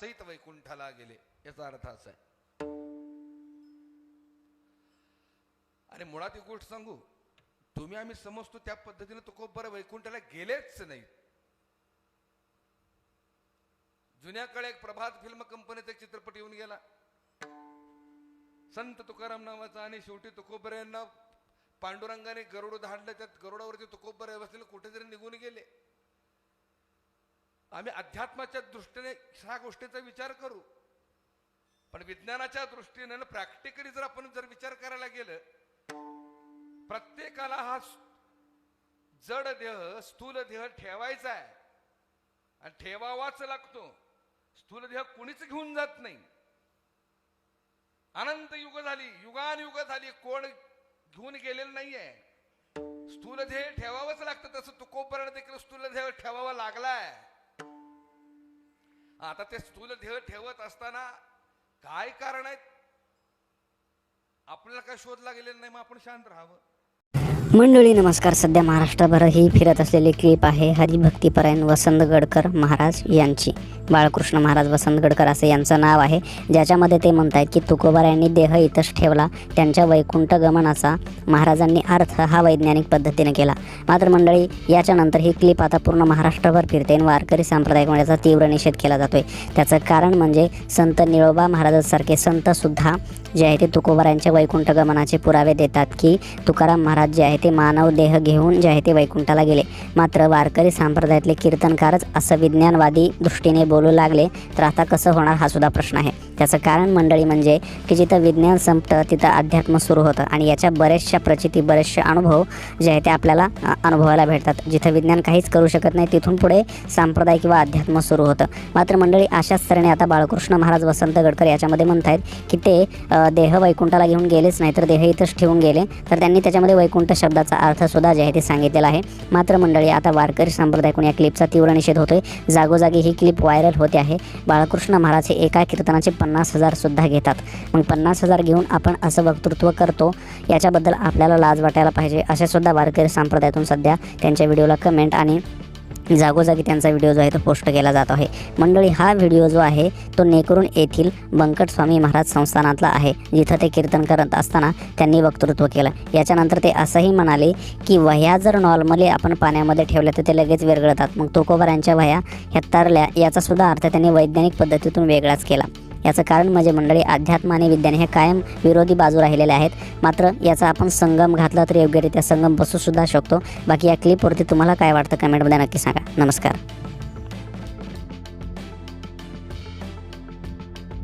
सहित वैकुंठाला गेले. याचा अर्थ असा आहे. आणि मुळात एक गोष्ट सांगू? तुम्ही आम्ही समजतो त्या पद्धतीने तुकोबर वैकुंठाला गेलेच नाही. जुन्या काळी एक प्रभात फिल्म कंपनीचा एक चित्रपट येऊन गेला. संत तुकाराम नावाचा आणि शेवटी तुकोबर यांना पांडुरंगाने गरुड धाडलं त्यात गरुडावरती तुकोबर बसलेले कुठेतरी निघून गेले. आम्ही अध्यात्माच्या दृष्टीने ह्या गोष्टीचा विचार करू. पण विज्ञानाच्या दृष्टीने प्रॅक्टिकली जर आपण जर विचार करायला गेलं प्रत्येकाला हा जड देह स्थूल देह ठेवायचा आहे. आणि ठेवावाच लागतो. स्थूल देह कुणीच घेऊन जात नाही. अनंत युग झाली युगान युग झाली कोण घेऊन गेलेलं नाहीये. स्थूल ध्येय ठेवावंच लागतं. तसं तुकोपर्यंत देखील स्थूल ध्येय ठेवावा लागलाय. आता ते स्थूल ध्येय ठेवत असताना काय कारण आहेत? आपल्याला काय शोध लागलेला नाही मग आपण शांत राहावं. मंडळी नमस्कार. सध्या महाराष्ट्रभर ही फिरत असलेली क्लिप आहे हरिभक्तीपरायण वसंत गडकर महाराज यांची. बाळकृष्ण महाराज वसंत गडकर असं यांचं नाव आहे. ज्याच्यामध्ये ते म्हणत आहेत की तुकोबारायांनी देह इथंच ठेवला. त्यांच्या वैकुंठ गमनाचा महाराजांनी अर्थ हा वैज्ञानिक पद्धतीने केला. मात्र मंडळी याच्यानंतर ही क्लिप आता पूर्ण महाराष्ट्रभर फिरते आणि वारकरी सांप्रदायिक याचा तीव्र निषेध केला जातोय. त्याचं कारण म्हणजे संत निळोबा महाराजांसारखे संतसुद्धा जे आहे ते तुकोबारायांच्या वैकुंठ गमनाचे पुरावे देतात की तुकाराम महाराज जे आहे ते मानव देह घेऊन जे आहे ते वैकुंठाला गेले. मात्र वारकरी संप्रदायातले कीर्तनकारच असं विज्ञानवादी दृष्टीने बोलू लागले तर आता कसं होणार हा सुद्धा प्रश्न आहे. त्याचं कारण मंडळी म्हणजे की जिथं विज्ञान संपतं तिथं अध्यात्म सुरू होतं. आणि याच्या बऱ्याचशा प्रचिती बरेचसे अनुभव जे आहे ते आपल्याला अनुभवायला भेटतात. जिथं विज्ञान काहीच करू शकत नाही तिथून पुढे संप्रदाय किंवा अध्यात्म सुरू होतं. मात्र मंडळी अशाच तऱ्हेने आता बाळकृष्ण महाराज वसंत गडकर याच्यामध्ये म्हणतायत की ते देह वैकुंठाला घेऊन गेलेच नाही तर देह इथंच ठेवून गेले. तर त्यांनी त्याच्यामध्ये वैकुंठ शब्दाचा अर्थसुद्धा जे आहे ते सांगितलेला आहे. मात्र मंडळी आता वारकरी संप्रदायाकडून या क्लिपचा तीव्र निषेध होतोय. जागोजागी ही क्लिप व्हायरल होते आहे. बाळकृष्ण महाराज हे एका कीर्तनाचे पन्नास हजार सुद्धा घेतात. मग पन्नास हजार घेऊन आपण असं वक्तृत्व करतो याच्याबद्दल आपल्याला लाज वाटायला पाहिजे असेसुद्धा वारकरी संप्रदायातून सध्या त्यांच्या व्हिडिओला कमेंट आणि जागोजागी त्यांचा व्हिडिओ जो आहे तो पोस्ट केला जात आहे. मंडळी हा व्हिडिओ जो आहे तो नेकरून येथील बंकट स्वामी महाराज संस्थानातला आहे जिथं ते कीर्तन करत असताना त्यांनी वक्तृत्व केलं. याच्यानंतर ते असंही म्हणाले की वह्या जर नॉर्मली आपण पाण्यामध्ये ठेवल्या तर ते लगेच विरघळतात. मग तुकोबारांच्या वह्या ह्या तरल्या याचासुद्धा अर्थ त्यांनी वैज्ञानिक पद्धतीतून वेगळाच केला. याचं कारण म्हणजे मंडळी अध्यात्म आणि विज्ञान हे कायम विरोधी बाजू राहिलेले आहेत. मात्र याचा आपण संगम घातला तर योग्यरित्या संगम बसू सुद्धा शकतो. बाकी या क्लिपवरती तुम्हाला काय वाटतं कमेंटमध्ये नक्की सांगा. नमस्कार.